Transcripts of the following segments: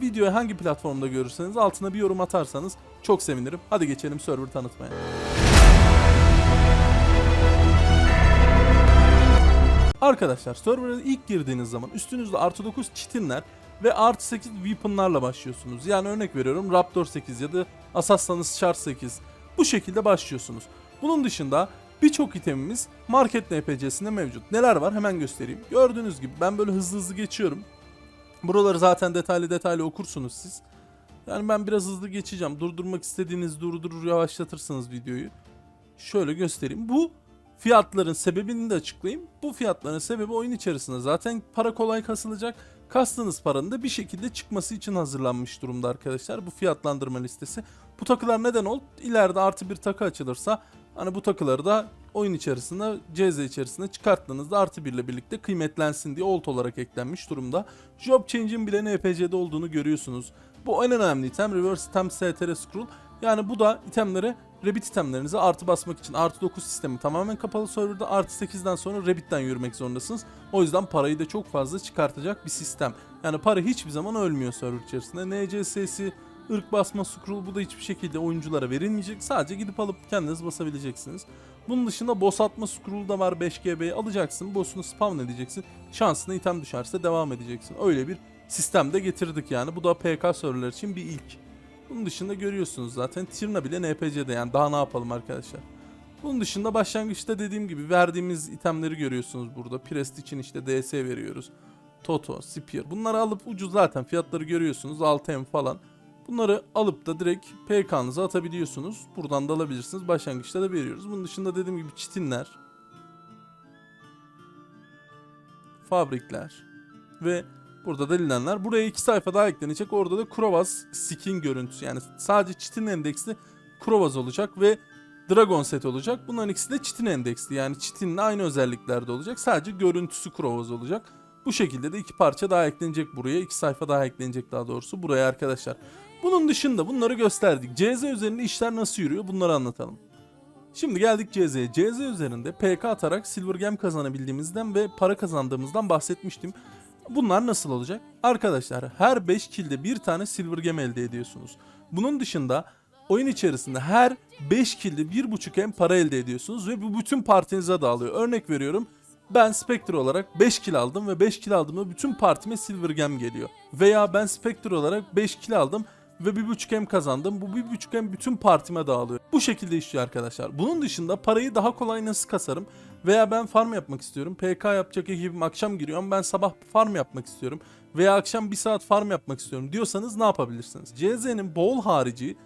videoyu hangi platformda görürseniz altına bir yorum atarsanız çok sevinirim. Hadi geçelim server tanıtmaya. Arkadaşlar server'a ilk girdiğiniz zaman üstünüzde artı 9 çitinler ve artı 8 weaponlarla başlıyorsunuz. Yani örnek veriyorum Raptor 8 ya da Assassin's Char 8 bu şekilde başlıyorsunuz. Bunun dışında birçok itemimiz market NPC'sinde mevcut. Neler var hemen göstereyim. Gördüğünüz gibi ben böyle hızlı hızlı geçiyorum. Buraları zaten detaylı detaylı okursunuz siz. Yani ben biraz hızlı geçeceğim. Durdurmak istediğiniz durdurur yavaşlatırsınız videoyu. Şöyle göstereyim. Bu fiyatların sebebini de açıklayayım. Bu fiyatların sebebi oyun içerisinde zaten para kolay kasılacak. Kastığınız paranın da bir şekilde çıkması için hazırlanmış durumda arkadaşlar. Bu fiyatlandırma listesi. Bu takılar neden oldu? İleride artı bir takı açılırsa hani bu takıları da oyun içerisinde CZ içerisinde çıkarttığınızda artı bir ile birlikte kıymetlensin diye old olarak eklenmiş durumda. Job Change'in bile NPC'de olduğunu görüyorsunuz. Bu en önemli item Reverse Item STR Scroll. Yani bu da itemlere Rabbit itemlerinize artı basmak için artı 9 sistemi tamamen kapalı serverda artı 8'den sonra Rabbit'ten yürümek zorundasınız. O yüzden parayı da çok fazla çıkartacak bir sistem. Yani para hiçbir zaman ölmüyor server içerisinde. NCS'si, ırk basma scroll bu da hiçbir şekilde oyunculara verilmeyecek. Sadece gidip alıp kendiniz basabileceksiniz. Bunun dışında boss atma scroll da var 5GB'yi alacaksın. Boss'unu spawn edeceksin. Şansına item düşerse devam edeceksin. Öyle bir sistemde getirdik yani. Bu da PK serverler için bir ilk. Bunun dışında görüyorsunuz zaten Tirna bile NPC'de yani daha ne yapalım arkadaşlar. Bunun dışında başlangıçta dediğim gibi verdiğimiz itemleri görüyorsunuz burada. Prest için işte DS veriyoruz. Toto, Spear. Bunları alıp ucuz zaten fiyatları görüyorsunuz 6M falan. Bunları alıp da direkt PK'nıza atabiliyorsunuz. Buradan da alabilirsiniz. Başlangıçta da veriyoruz. Bunun dışında dediğim gibi çitinler. Fabrikler. Ve burada da lilenler. Buraya iki sayfa daha eklenecek. Orada da Krovaz skin görüntüsü. Yani sadece çitin endeksli Krovaz olacak ve Dragon set olacak. Bunların ikisi de çitin endeksli. Yani çitinle aynı özelliklerde olacak. Sadece görüntüsü Krovaz olacak. Bu şekilde de iki parça daha eklenecek buraya. iki sayfa daha eklenecek daha doğrusu buraya arkadaşlar. Bunun dışında bunları gösterdik. CZ üzerinde işler nasıl yürüyor bunları anlatalım. Şimdi geldik CZ'ye. CZ üzerinde PK atarak Silver Gem kazanabildiğimizden ve para kazandığımızdan bahsetmiştim. Bunlar nasıl olacak? Arkadaşlar her 5 kilde bir tane Silver Gem elde ediyorsunuz. Bunun dışında oyun içerisinde her 5 kilde 1.5 hem para elde ediyorsunuz ve bu bütün partinize dağılıyor. Örnek veriyorum ben Spectre olarak 5 kill aldım ve 5 kill aldığımda bütün partime Silver Gem geliyor. Veya ben Spectre olarak 5 kill aldım ve 1.5 hem kazandım. Bu 1.5 hem bütün partime dağılıyor. Bu şekilde işliyor arkadaşlar. Bunun dışında parayı daha kolay nasıl kasarım? Veya ben farm yapmak istiyorum. PK yapacak ekibim akşam giriyor ama ben sabah farm yapmak istiyorum. Veya akşam bir saat farm yapmak istiyorum diyorsanız ne yapabilirsiniz? CZ'nin bol harici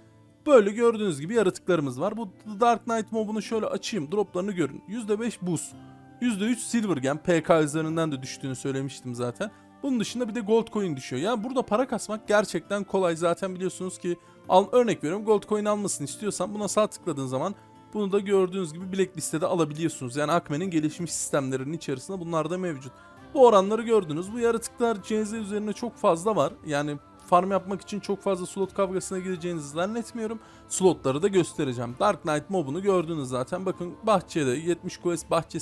böyle gördüğünüz gibi yaratıklarımız var. Bu Dark Knight mobunu şöyle açayım. Droplarını görün. %5 boost. %3 silver gem. PK üzerinden de düştüğünü söylemiştim zaten. Bunun dışında bir de gold coin düşüyor. Yani burada para kasmak gerçekten kolay. Zaten biliyorsunuz ki al, örnek veriyorum gold coin almasını istiyorsan buna sağ tıkladığın zaman bunu da gördüğünüz gibi Black listede alabiliyorsunuz. Yani Akme'nin gelişmiş sistemlerinin içerisinde bunlar da mevcut. Bu oranları gördünüz. Bu yaratıklar CZ üzerine çok fazla var. Yani farm yapmak için çok fazla slot kavgasına gireceğinizi zannetmiyorum. Slotları da göstereceğim. Dark Knight mobunu gördünüz zaten. Bakın bahçede 70 quest bahçesinde